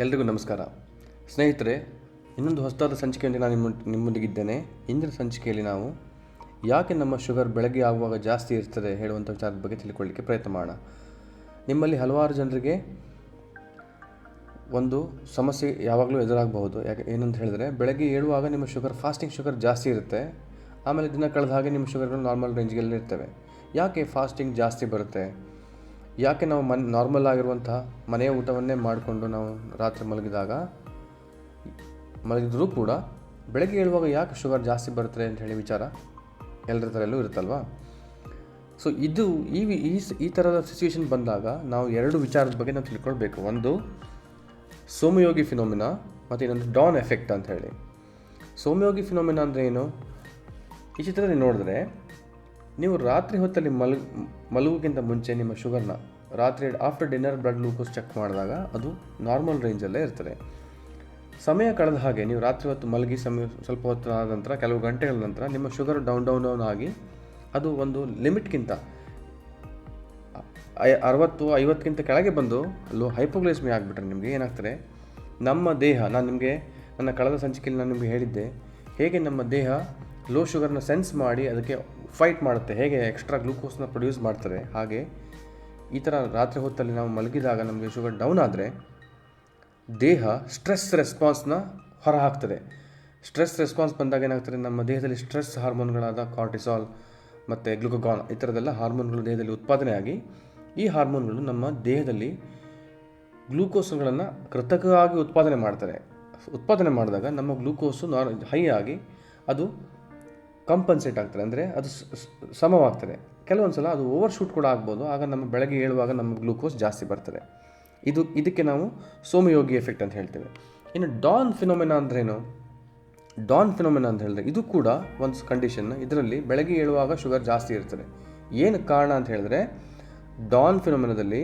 ಎಲ್ರಿಗೂ ನಮಸ್ಕಾರ. ಸ್ನೇಹಿತರೆ, ಇನ್ನೊಂದು ಹೊಸದಾದ ಸಂಚಿಕೆಯಲ್ಲಿ ನಾನು ನಿಮ್ಮ ನಿಮ್ಮೊಂದಿಗಿದ್ದೇನೆ ಇಂದಿನ ಸಂಚಿಕೆಯಲ್ಲಿ ನಾವು ಯಾಕೆ ನಮ್ಮ ಶುಗರ್ ಬೆಳಗ್ಗೆ ಆಗುವಾಗ ಜಾಸ್ತಿ ಇರ್ತದೆ ಹೇಳುವಂಥ ವಿಚಾರದ ಬಗ್ಗೆ ತಿಳ್ಕೊಳ್ಳಿಕ್ಕೆ ಪ್ರಯತ್ನ ಮಾಡೋಣ. ನಿಮ್ಮಲ್ಲಿ ಹಲವಾರು ಜನರಿಗೆ ಒಂದು ಸಮಸ್ಯೆ ಯಾವಾಗಲೂ ಎದುರಾಗಬಹುದು. ಯಾಕೆ, ಏನಂತ ಹೇಳಿದ್ರೆ, ಬೆಳಗ್ಗೆ ಏಳುವಾಗ ನಿಮ್ಮ ಶುಗರ್, ಫಾಸ್ಟಿಂಗ್ ಶುಗರ್ ಜಾಸ್ತಿ ಇರುತ್ತೆ. ಆಮೇಲೆ ದಿನ ಕಳೆದ ಹಾಗೆ ನಿಮ್ಮ ಶುಗರ್ಗಳು ನಾರ್ಮಲ್ ರೇಂಜ್ಗೆಲ್ಲ ಇರ್ತವೆ. ಯಾಕೆ ಫಾಸ್ಟಿಂಗ್ ಜಾಸ್ತಿ ಬರುತ್ತೆ? ಯಾಕೆ ನಾವು ಮನ್ ನಾರ್ಮಲ್ ಆಗಿರುವಂತಹ ಮನೆಯ ಊಟವನ್ನೇ ಮಾಡಿಕೊಂಡು ನಾವು ರಾತ್ರಿ ಮಲಗಿದಾಗ, ಮಲಗಿದ್ರೂ ಕೂಡ ಬೆಳಗ್ಗೆ ಹೇಳುವಾಗ ಯಾಕೆ ಶುಗರ್ ಜಾಸ್ತಿ ಬರುತ್ತೆ ಅಂತ ಹೇಳಿ ವಿಚಾರ ಎಲ್ಲರ ಥರಲ್ಲೂ ಇರುತ್ತಲ್ವಾ? ಸೊ ಇದು ಈ ಈ ಥರದ ಸಿಚುವೇಶನ್ ಬಂದಾಗ ನಾವು ಎರಡು ವಿಚಾರದ ಬಗ್ಗೆ ನಾವು ತಿಳ್ಕೊಳ್ಬೇಕು. ಒಂದು, ಸೋಮಯೋಗಿ ಫಿನೋಮಿನಾ ಮತ್ತು ಇನ್ನೊಂದು ಡಾನ್ ಎಫೆಕ್ಟ್ ಅಂತ ಹೇಳಿ. ಸೋಮಯೋಗಿ ಫಿನೋಮಿನಾ ಅಂದರೆ ಏನು? ಈ ಚಿತ್ರದಲ್ಲಿ ನೋಡಿದ್ರೆ ನೀವು ರಾತ್ರಿ ಹೊತ್ತಲ್ಲಿ ಮಲಗ್ ಮಲಗೋಕ್ಕಿಂತ ಮುಂಚೆ ನಿಮ್ಮ ಶುಗರ್ನ ರಾತ್ರಿ after dinner blood glucose check ಮಾಡಿದಾಗ ಅದು ನಾರ್ಮಲ್ ರೇಂಜಲ್ಲೇ ಇರ್ತದೆ. ಸಮಯ ಕಳೆದ ಹಾಗೆ ನೀವು ರಾತ್ರಿ ಹೊತ್ತು ಮಲಗಿ ಸಮಯ ಸ್ವಲ್ಪ ಹೊತ್ತು ಆದ ನಂತರ ಕೆಲವು ಗಂಟೆಗಳ ನಂತರ ನಿಮ್ಮ ಶುಗರ್ ಡೌನ್ ಡೌನ್ ಡೌನ್ ಆಗಿ ಅದು ಒಂದು ಲಿಮಿಟ್ಗಿಂತ ಅರವತ್ತು, ಐವತ್ತಕ್ಕಿಂತ ಕೆಳಗೆ ಬಂದು ಲೋ ಹೈಪೋಗ್ಲೈಸ್ಮಿ ಆಗಿಬಿಟ್ರೆ ನಿಮಗೆ ಏನಾಗ್ತದೆ? ನಮ್ಮ ದೇಹ, ನಾನು ನಿಮಗೆ ನನ್ನ ಕಳೆದ ಸಂಚಿಕೆಯಲ್ಲಿ ನಾನು ನಿಮಗೆ ಹೇಳಿದ್ದೆ, ಹೇಗೆ ನಮ್ಮ ದೇಹ ಲೋ ಶುಗರ್ನ ಸೆನ್ಸ್ ಮಾಡಿ ಅದಕ್ಕೆ ಫೈಟ್ ಮಾಡುತ್ತೆ, ಹೇಗೆ ಎಕ್ಸ್ಟ್ರಾ ಗ್ಲೂಕೋಸ್ನ ಪ್ರೊಡ್ಯೂಸ್ ಮಾಡ್ತಾರೆ, ಹಾಗೆ ಈ ಥರ ರಾತ್ರಿ ಹೊತ್ತಲ್ಲಿ ನಾವು ಮಲಗಿದಾಗ ನಮಗೆ ಶುಗರ್ ಡೌನ್ ಆದರೆ ದೇಹ ಸ್ಟ್ರೆಸ್ ರೆಸ್ಪಾನ್ಸ್ನ ಹೊರಹಾಕ್ತದೆ. ಸ್ಟ್ರೆಸ್ ರೆಸ್ಪಾನ್ಸ್ ಬಂದಾಗ ಏನಾಗ್ತದೆ, ನಮ್ಮ ದೇಹದಲ್ಲಿ ಸ್ಟ್ರೆಸ್ ಹಾರ್ಮೋನ್ಗಳಾದ ಕಾರ್ಟಿಸಾಲ್ ಮತ್ತು ಗ್ಲುಕೋಗಾನ್ ಈ ಥರದೆಲ್ಲ ಹಾರ್ಮೋನ್ಗಳು ದೇಹದಲ್ಲಿ ಉತ್ಪಾದನೆಯಾಗಿ ಈ ಹಾರ್ಮೋನ್ಗಳು ನಮ್ಮ ದೇಹದಲ್ಲಿ ಗ್ಲೂಕೋಸ್ಗಳನ್ನು ಕೃತಕವಾಗಿ ಉತ್ಪಾದನೆ ಮಾಡ್ತಾರೆ. ಉತ್ಪಾದನೆ ಮಾಡಿದಾಗ ನಮ್ಮ ಗ್ಲೂಕೋಸು ನಾರ್ ಹೈ ಆಗಿ ಅದು ಕಂಪನ್ಸೇಟ್ ಆಗ್ತದೆ. ಅಂದರೆ ಅದು ಸಮವಾಗ್ತದೆ. ಕೆಲವೊಂದು ಸಲ ಅದು ಓವರ್ ಶೂಟ್ ಕೂಡ ಆಗ್ಬೋದು. ಆಗ ನಮ್ಮ ಬೆಳಗ್ಗೆ ಏಳುವಾಗ ನಮ್ಮ ಗ್ಲೂಕೋಸ್ ಜಾಸ್ತಿ ಬರ್ತದೆ. ಇದು, ಇದಕ್ಕೆ ನಾವು ಸೋಮಯೋಗಿ ಎಫೆಕ್ಟ್ ಅಂತ ಹೇಳ್ತೇವೆ. ಇನ್ನು ಡಾನ್ ಫಿನೋಮಿನಾ ಅಂದ್ರೇನು ಡಾನ್ ಫಿನೋಮಿನಾ ಅಂತ ಹೇಳಿದ್ರೆ ಇದು ಕೂಡ ಒಂದು ಕಂಡೀಷನ್ ಇದರಲ್ಲಿ ಬೆಳಗ್ಗೆ ಏಳುವಾಗ ಶುಗರ್ ಜಾಸ್ತಿ ಇರ್ತದೆ. ಏನು ಕಾರಣ ಅಂತ ಹೇಳಿದ್ರೆ ಡಾನ್ ಫಿನೋಮಿನಾದಲ್ಲಿ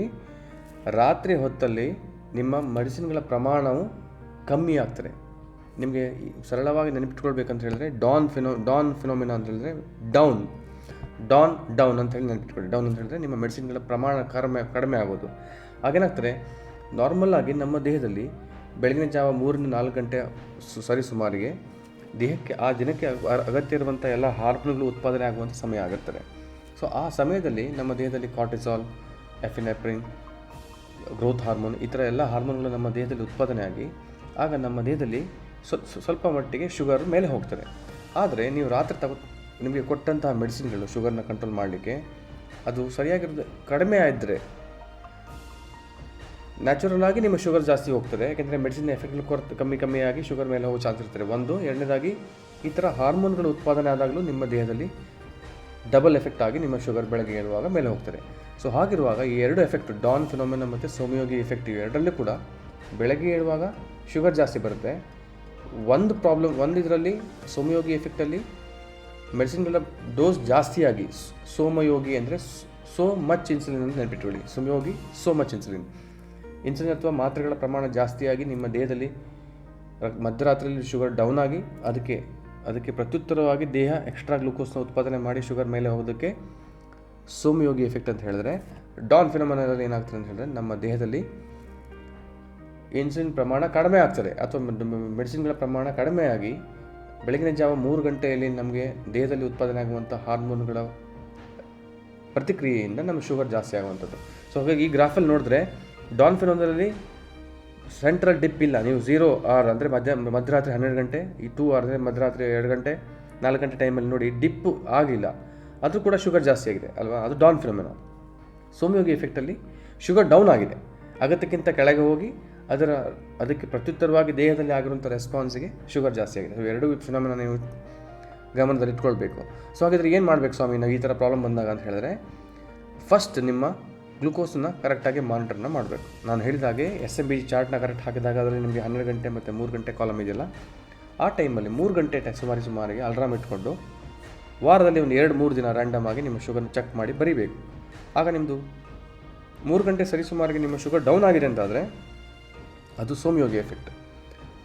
ರಾತ್ರಿ ಹೊತ್ತಲ್ಲಿ ನಿಮ್ಮ ಮೆಡಿಸಿನ್ಗಳ ಪ್ರಮಾಣವು ಕಮ್ಮಿ ಆಗ್ತದೆ. ನಿಮಗೆ ಸರಳವಾಗಿ ನೆನಪಿಟ್ಕೊಳ್ಬೇಕಂತ ಹೇಳಿದ್ರೆ, ಡಾನ್ ಫಿನೋ, ಡಾನ್ ಫಿನೋಮಿನಾ ಅಂತ ಹೇಳಿದ್ರೆ, ಡೌನ್. ಡಾನ್, ಡೌನ್ ಅಂತ ಹೇಳಿ ನೆನಪಿಟ್ಕೊಳ್ಳಿ. ಡೌನ್ ಅಂತ ಹೇಳಿದ್ರೆ ನಿಮ್ಮ ಮೆಡಿಸಿನ್ಗಳ ಪ್ರಮಾಣ ಕಡಿಮೆ ಕಡಿಮೆ ಆಗೋದು. ಹಾಗೇನಾಗ್ತದೆ, ನಾರ್ಮಲ್ ಆಗಿ ನಮ್ಮ ದೇಹದಲ್ಲಿ ಬೆಳಗಿನ ಜಾವ ಮೂರರಿಂದ ನಾಲ್ಕು ಗಂಟೆ ಸು- ಸುಮಾರಿಗೆ ದೇಹಕ್ಕೆ ಆ ದಿನಕ್ಕೆ ಅಗತ್ಯ ಇರುವಂಥ ಎಲ್ಲ ಹಾರ್ಮೋನ್ಗಳು ಉತ್ಪಾದನೆ ಆಗುವಂಥ ಸಮಯ ಆಗಿರ್ತದೆ ಸೊ, ಆ ಸಮಯದಲ್ಲಿ ನಮ್ಮ ದೇಹದಲ್ಲಿ ಕಾರ್ಟಿಸಾಲ್ ಎಫಿನೆಪ್ರಿನ್ ಗ್ರೋತ್ ಹಾರ್ಮೋನ್ ಈ ಥರ ಎಲ್ಲ ಹಾರ್ಮೋನ್ಗಳು ನಮ್ಮ ದೇಹದಲ್ಲಿ ಉತ್ಪಾದನೆ ಆಗಿ ಆಗ ನಮ್ಮ ದೇಹದಲ್ಲಿ ಸ್ವ- ಸ್ವ- ಸ್ವಲ್ಪ ಮಟ್ಟಿಗೆ ಶುಗರ್ ಮೇಲೆ ಹೋಗ್ತದೆ. ಆದರೆ ನೀವು ರಾತ್ರಿ ತಗೋ, ನಿಮಗೆ ಕೊಟ್ಟಂತಹ ಮೆಡಿಸಿನ್ಗಳು ಶುಗರ್ನ ಕಂಟ್ರೋಲ್ ಮಾಡಲಿಕ್ಕೆ ಅದು ಸರಿಯಾಗಿರೋದು ಕಡಿಮೆ ಆದರೆ ನ್ಯಾಚುರಲ್ ಆಗಿ ನಿಮ್ಮ ಶುಗರ್ ಜಾಸ್ತಿ ಹೋಗ್ತದೆ. ಯಾಕೆಂದರೆ ಮೆಡಿಸಿನ್ ಎಫೆಕ್ಟ್ ಕೊರತೆ, ಕಮ್ಮಿ ಕಮ್ಮಿಯಾಗಿ ಶುಗರ್ ಮೇಲೆ ಹೋಗೋ ಚಾನ್ಸ್ ಇರ್ತದೆ. ಒಂದು, ಎರಡನೇದಾಗಿ ಈ ಥರ ಹಾರ್ಮೋನ್ಗಳು ಉತ್ಪಾದನೆ ಆದಾಗಲೂ ನಿಮ್ಮ ದೇಹದಲ್ಲಿ ಡಬಲ್ ಎಫೆಕ್ಟ್ ಆಗಿ ನಿಮ್ಮ ಶುಗರ್ ಬೆಳಗ್ಗೆ ಏಳುವಾಗ ಮೇಲೆ ಹೋಗ್ತದೆ. ಸೊ ಹಾಗಿರುವಾಗ ಈ ಎರಡು ಎಫೆಕ್ಟ್, ಡಾನ್ ಫಿನೋಮಿನ ಮತ್ತು ಸೋಮಿಯೋಗಿ ಎಫೆಕ್ಟ್ ಇವೆ ಎರಡರಲ್ಲೂ ಕೂಡ ಬೆಳಗ್ಗೆ ಏಳುವಾಗ ಶುಗರ್ ಜಾಸ್ತಿ ಬರುತ್ತೆ. ಒಂದು ಪ್ರಾಬ್ಲಮ್ ಒಂದು ಇದರಲ್ಲಿ ಸೋಮಯೋಗಿ ಎಫೆಕ್ಟಲ್ಲಿ ಮೆಡಿಸಿನ್ಗಳ ಡೋಸ್ ಜಾಸ್ತಿಯಾಗಿ ಸೋಮಯೋಗಿ ಅಂದರೆ ಸೋ ಮಚ್ ಇನ್ಸುಲಿನ್ ಅಂತ ನೆನಪಿಟ್ಕೊಳ್ಳಿ. Somogyi so much insulin insulin ಅಥವಾ ಮಾತ್ರೆಗಳ ಪ್ರಮಾಣ ಜಾಸ್ತಿಯಾಗಿ ನಿಮ್ಮ ದೇಹದಲ್ಲಿ ಮಧ್ಯರಾತ್ರಿಯಲ್ಲಿ ಶುಗರ್ ಡೌನ್ ಆಗಿ ಅದಕ್ಕೆ ಅದಕ್ಕೆ ಪ್ರತ್ಯುತ್ತರವಾಗಿ ದೇಹ ಎಕ್ಸ್ಟ್ರಾ ಗ್ಲುಕೋಸ್ನ ಉತ್ಪಾದನೆ ಮಾಡಿ ಶುಗರ್ ಮೇಲೆ ಹೋಗೋದಕ್ಕೆ ಸೋಮಯೋಗಿ ಎಫೆಕ್ಟ್ ಅಂತ ಹೇಳಿದ್ರೆ ಡಾನ್ ಫಿನಮನಲ್ಲಿ ಏನಾಗ್ತದೆ ಅಂತ ಹೇಳಿದ್ರೆ, ನಮ್ಮ ದೇಹದಲ್ಲಿ ಇನ್ಸುಲಿನ್ ಪ್ರಮಾಣ ಕಡಿಮೆ ಆಗ್ತದೆ. ಅಥವಾ ಮೆಡಿಸಿನ್ಗಳ ಪ್ರಮಾಣ ಕಡಿಮೆ ಆಗಿ ಬೆಳಗಿನ ಜಾವ ಮೂರು ಗಂಟೆಯಲ್ಲಿ ನಮಗೆ ದೇಹದಲ್ಲಿ ಉತ್ಪಾದನೆ ಆಗುವಂಥ ಹಾರ್ಮೋನ್ಗಳ ಪ್ರತಿಕ್ರಿಯೆಯಿಂದ ನಮ್ಮ ಶುಗರ್ ಜಾಸ್ತಿ ಆಗುವಂಥದ್ದು. ಸೊ ಹಾಗಾಗಿ ಈ ಗ್ರಾಫಲ್ಲಿ ನೋಡಿದ್ರೆ ಡಾನ್ ಒಂದರಲ್ಲಿ ಸೆಂಟ್ರಲ್ ಡಿಪ್ ಇಲ್ಲ. ನೀವು ಝೀರೋ ಆರ್ ಅಂದರೆ ಮಧ್ಯ, ಮಧ್ಯರಾತ್ರಿ ಹನ್ನೆರಡು ಗಂಟೆ, ಈ ಟೂ ಆರ್ ಅಂದರೆ ಮಧ್ಯರಾತ್ರಿ ಎರಡು ಗಂಟೆ, ನಾಲ್ಕು ಗಂಟೆ ಟೈಮಲ್ಲಿ ನೋಡಿ ಡಿಪ್ ಆಗಿಲ್ಲ. ಅದು ಕೂಡ ಶುಗರ್ ಜಾಸ್ತಿ ಆಗಿದೆ, ಅಲ್ವಾ? ಅದು ಡಾನ್ ಫಿನೋಮಿನ ಸೋಮಯೋಗಿ ಎಫೆಕ್ಟಲ್ಲಿ ಶುಗರ್ ಡೌನ್ ಆಗಿದೆ. ಅಗತ್ಯಕ್ಕಿಂತ ಕೆಳಗೆ ಹೋಗಿ ಅದರ ಅದಕ್ಕೆ ಪ್ರತ್ಯುತ್ತರವಾಗಿ ದೇಹದಲ್ಲಿ ಆಗಿರುವಂಥ ರೆಸ್ಪಾನ್ಸಿಗೆ ಶುಗರ್ ಜಾಸ್ತಿ ಆಗಿದೆ. ಸೊ ಎರಡೂ ಫಿನೋಮಿನ ನೀವು ಗಮನದಲ್ಲಿ ಇಟ್ಕೊಳ್ಬೇಕು. ಸೊ ಹಾಗಿದ್ರೆ ಏನು ಮಾಡಬೇಕು ಸ್ವಾಮಿ? ನಾವು ಈ ಥರ ಪ್ರಾಬ್ಲಮ್ ಬಂದಾಗ ಅಂತ ಹೇಳಿದ್ರೆ ಫಸ್ಟ್ ನಿಮ್ಮ ಗ್ಲುಕೋಸನ್ನು ಕರೆಕ್ಟಾಗಿ ಮಾನಿಟರ್ನ ಮಾಡಬೇಕು. ನಾನು ಹೇಳಿದಾಗೆ ಎಸ್ ಎಂ ಬಿ ಜಿ ಚಾರ್ಟ್ನ ಕರೆಕ್ಟ್ ಹಾಕಿದಾಗ ಅದರಲ್ಲಿ ನಿಮಗೆ ಹನ್ನೆರಡು ಗಂಟೆ ಮತ್ತು ಮೂರು ಗಂಟೆ ಕಾಲಮ್ ಇದೆಯಲ್ಲ, ಆ ಟೈಮಲ್ಲಿ ಮೂರು ಗಂಟೆ ಸುಮಾರು ಸುಮಾರಿಗೆ ಅಲ್ರಾಮ್ ಇಟ್ಕೊಂಡು ವಾರದಲ್ಲಿ ಒಂದು ಎರಡು, ಮೂರು ದಿನ ರ್ಯಾಂಡಮ್ ಆಗಿ ನಿಮ್ಮ ಶುಗರ್ನ ಚೆಕ್ ಮಾಡಿ ಬರೀಬೇಕು. ಆಗ ನಿಮ್ಮದು ಮೂರು ಗಂಟೆ ಸರಿಸುಮಾರಿಗೆ ನಿಮ್ಮ ಶುಗರ್ ಡೌನ್ ಆಗಿದೆ ಅಂತಾದರೆ ಅದು ಸೋಮಯೋಗಿ ಎಫೆಕ್ಟ್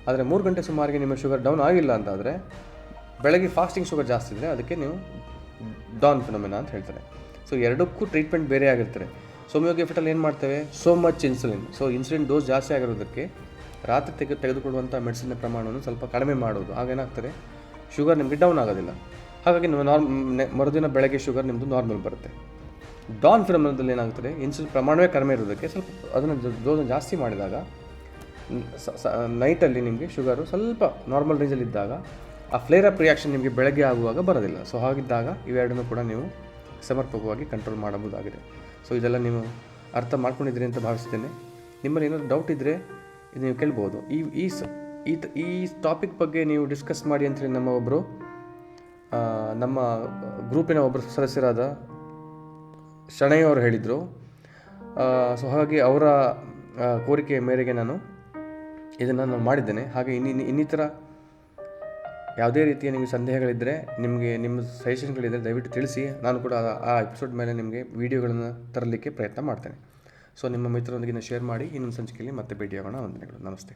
ಆದರೆ ಮೂರು ಗಂಟೆ ಸುಮಾರಿಗೆ ನಿಮ್ಮ ಶುಗರ್ ಡೌನ್ ಆಗಿಲ್ಲ ಅಂತಾದರೆ, ಬೆಳಗ್ಗೆ ಫಾಸ್ಟಿಂಗ್ ಶುಗರ್ ಜಾಸ್ತಿ ಇದ್ದರೆ ಅದಕ್ಕೆ ನೀವು ಡಾನ್ ಫಿನೋಮಿನಾ ಅಂತ ಹೇಳ್ತಾರೆ. ಸೊ ಎರಡಕ್ಕೂ ಟ್ರೀಟ್ಮೆಂಟ್ ಬೇರೆ ಆಗಿರ್ತಾರೆ ಸೋಮಯೋಗಿ ಎಫೆಕ್ಟಲ್ಲಿ ಏನು ಮಾಡ್ತೇವೆ? So much insulin so insulin dose ಜಾಸ್ತಿ ಆಗಿರೋದಕ್ಕೆ ರಾತ್ರಿ ತೆಗೆ ತೆಗೆದುಕೊಳ್ಳುವಂಥ ಮೆಡಿಸಿನ್ ಪ್ರಮಾಣವನ್ನು ಸ್ವಲ್ಪ ಕಡಿಮೆ ಮಾಡೋದು. ಆಗೇನಾಗ್ತದೆ ಶುಗರ್ ನಿಮಗೆ ಡೌನ್ ಆಗೋದಿಲ್ಲ. ಹಾಗಾಗಿ ನಿಮ್ಮ ನಾರ್ಮ್ ಮರುದಿನ ಬೆಳಗ್ಗೆ ಶುಗರ್ ನಿಮ್ಮದು ನಾರ್ಮಲ್ ಬರುತ್ತೆ. ಡಾನ್ ಫಿನಮನದಲ್ಲಿ ಏನಾಗ್ತದೆ? ಇನ್ಸುಲಿನ್ ಪ್ರಮಾಣವೇ ಕಡಿಮೆ ಇರೋದಕ್ಕೆ ಸ್ವಲ್ಪ ಅದನ್ನು ಡೋಸನ್ನು ಜಾಸ್ತಿ ಮಾಡಿದಾಗ ನೈಟಲ್ಲಿ ನಿಮಗೆ ಶುಗರು ಸ್ವಲ್ಪ ನಾರ್ಮಲ್ ರೇಂಜಲ್ಲಿ ಇದ್ದಾಗ, ಆ ಫ್ಲೇರ್ ಅಪ್ ರಿಯಾಕ್ಷನ್ ನಿಮಗೆ ಬೆಳಗ್ಗೆ ಆಗುವಾಗ ಬರೋದಿಲ್ಲ. ಸೊ ಹಾಗಿದ್ದಾಗ ಇವೆರಡನ್ನೂ ಕೂಡ ನೀವು ಸಮರ್ಪಕವಾಗಿ ಕಂಟ್ರೋಲ್ ಮಾಡಬಹುದಾಗಿದೆ. ಸೊ ಇದೆಲ್ಲ ನೀವು ಅರ್ಥ ಮಾಡ್ಕೊಂಡಿದ್ದೀರಿ ಅಂತ ಭಾವಿಸ್ತೇನೆ ನಿಮ್ಮಲ್ಲಿ ಏನಾದರೂ ಡೌಟ್ ಇದ್ದರೆ ಇದು ನೀವು ಕೇಳ್ಬೋದು. ಈ ಈ ಈ ಟಾಪಿಕ್ ಬಗ್ಗೆ ನೀವು ಡಿಸ್ಕಸ್ ಮಾಡಿ ಅಂತೇಳಿ ನಮ್ಮ ಒಬ್ಬರು ನಮ್ಮ ಗ್ರೂಪಿನ ಒಬ್ಬರು ಸದಸ್ಯರಾದ ಶಣೈ ಅವರು ಹೇಳಿದರು. ಸೊ ಹಾಗಾಗಿ ಅವರ ಕೋರಿಕೆಯ ಮೇರೆಗೆ ನಾನು ಇದನ್ನು ನಾನು ಮಾಡಿದ್ದೇನೆ. ಹಾಗೆ ಇನ್ನು ಇನ್ನಿತರ ಯಾವುದೇ ರೀತಿಯ ನಿಮಗೆ ಸಂದೇಹಗಳಿದ್ದರೆ ನಿಮಗೆ, ನಿಮ್ಮ ಸಜೆಷನ್ಗಳಿದ್ದರೆ ದಯವಿಟ್ಟು ತಿಳಿಸಿ. ನಾನು ಕೂಡ ಆ- ಎಪಿಸೋಡ್ ಮೇಲೆ ನಿಮಗೆ ವೀಡಿಯೋಗಳನ್ನು ತರಲಿಕ್ಕೆ ಪ್ರಯತ್ನ ಮಾಡ್ತೇನೆ. ಸೊ ನಿಮ್ಮ ಮಿತ್ರರೊಂದಿಗೆ ಶೇರ್ ಮಾಡಿ. ಇನ್ನೊಂದು ಸಂಚಿಕೆಯಲ್ಲಿ ಮತ್ತೆ ಭೇಟಿಯಾಗೋಣ. ವಂದನೆಗಳು. ನಮಸ್ತೆ.